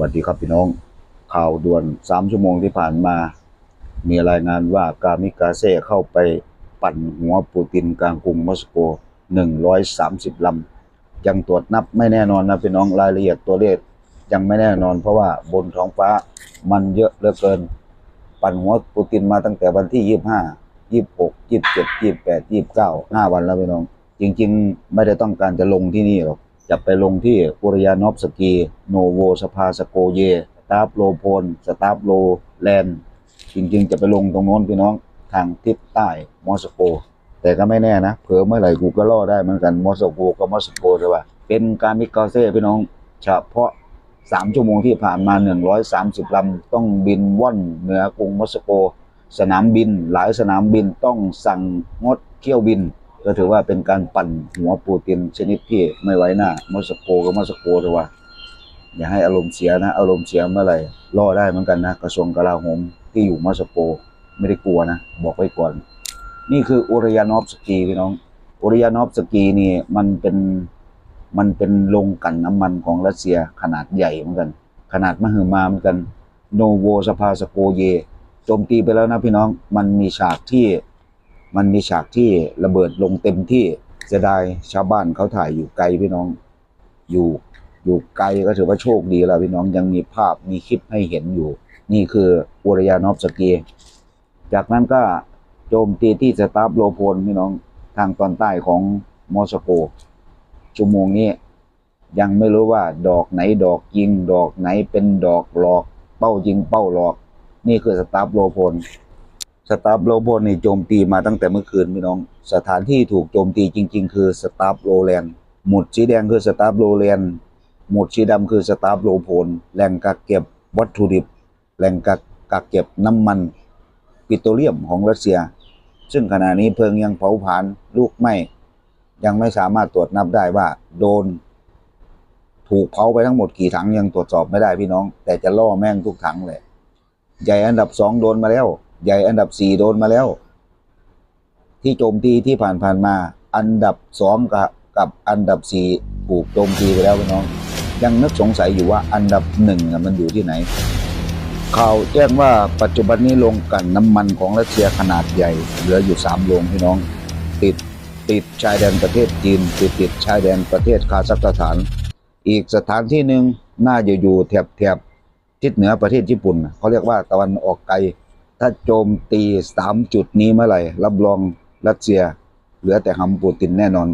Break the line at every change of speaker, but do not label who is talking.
วัสดีครับพี่น้อง ข่าวด่วนสามชั่วโมงที่ผ่านมา มีรายงานว่ากามิกาเซ่เข้าไปปั่นหัวปูตินกลางกรุงมอสโก130ลำ ยังตรวจนับไม่แน่นอนนะพี่น้องรายละเอียดตัวเลขยังไม่แน่นอนเพราะว่าบนท้องฟ้ามันเยอะเหลือเกิน ปั่นหัวปูตินมาตั้งแต่วันที่25 26 27 28 29 5วันแล้วพี่น้อง จริง ๆ ไม่ได้ต้องการจะลงที่นี่หรอก จะไปลงที่อุรยานอฟสกี โนโวสภาสโกเย สตาฟโลโพนสตาฟโลแลนจริงๆ จะไปลงตรงโน้นพี่น้องทางทิศใต้มอสโก แต่ก็ไม่แน่นะ เผื่อเมื่อไหร่กูก็ล่อได้เหมือนกันมอสโกกับมอสโกใช่ป่ะเป็นการมิกาเซ่พี่น้องเฉพาะ3ชั่วโมงที่ผ่านมา 130 ลำ ต้องบินว่อนเหนือกรุงมอสโก สนามบินหลายสนามบินต้องสั่งงดเที่ยวบิน ก็ถือว่าเป็นการปั่นหัวปูตินชนิดที่ไม่ไว้หน้ามอสโกกับมอสโกเลยว่า อย่าให้อารมณ์เสียนะ อารมณ์เสียเมื่อไหร่รอได้เหมือนกันนะกระทรวงกลาโหมที่อยู่มอสโกไม่ได้กลัวนะ บอกไว้ก่อน นี่คืออุรยานอฟสกีพี่น้องอุรยานอฟสกีนี่มันเป็นมันเป็นโรงกลั่นน้ำมันของรัสเซียขนาดใหญ่เหมือนกัน ขนาดมหึมาเหมือนกัน โนโวสภาสโกเยโจมตีไปแล้วนะพี่น้องมันมีฉากที่ มันมีฉากที่ระเบิดลงเต็มที่เสียดายชาวบ้านเขาถ่ายอยู่ไกลพี่น้อง อยู่อยู่ไกลก็ถือว่าโชคดีแล้วพี่น้องยังมีภาพมีคลิปให้เห็นอยู่ นี่คืออุรยานอฟสกีจากนั้นก็โจมตีที่สตาฟโลโพนพี่น้องทางตอนใต้ของมอสโกชั่วโมงนี้ยังไม่รู้ว่าดอกไหนดอกยิง ดอกไหนเป็นดอกหลอก เป้ายิงเป้าหลอก นี่คือสตาฟโลโพน สตาฟโลโพนนี่โจมตีมาตั้งแต่เมื่อคืนพี่น้อง สถานที่ถูกโจมตีจริง ๆ คือสตาฟโลแลนด์หมุดสีแดงคือสตาฟโลแลนด์หมุดสีดำคือสตาฟโลโพนแหล่งกักเก็บวัตถุดิบ แหล่งกักกักเก็บน้ำมันปิโตรเลียมของรัสเซีย ซึ่งขณะนี้เพลิงยังเผาผลาญลูกไหม้ยังไม่สามารถตรวจนับได้ว่าโดน ถูกเผาไปทั้งหมดกี่ถังยังตรวจสอบไม่ได้พี่น้อง แต่จะล่อแม่งทุกถังเลย ใหญ่อันดับสองโดนมาแล้ว ใหญ่อันดับสี่โดนมาแล้ว ที่โจมตีที่ผ่านผ่านๆมา อันดับสองกับกับอันดับสี่ถูกโจมตีไปแล้วพี่น้อง ยังนึกสงสัยอยู่ว่าอันดับหนึ่งมันอยู่ที่ไหนข่าวแจ้งว่าปัจจุบันนี้โรงกันน้ำมันของรัสเซียขนาดใหญ่ เหลืออยู่สามโรงพี่น้อง ติดติดชายแดนประเทศจีนติดติดชายแดนประเทศคาซัคสถาน อีกสถานที่หนึ่งน่าจะอยู่แถบแถบทิศเหนือประเทศญี่ปุ่นเขาเรียกว่าตะวันออกไกล ถ้าโจมตีสามจุดนี้เมื่อไหร่ รับรองรัสเซีย เหลือแต่ฮัมปูตินแน่นอน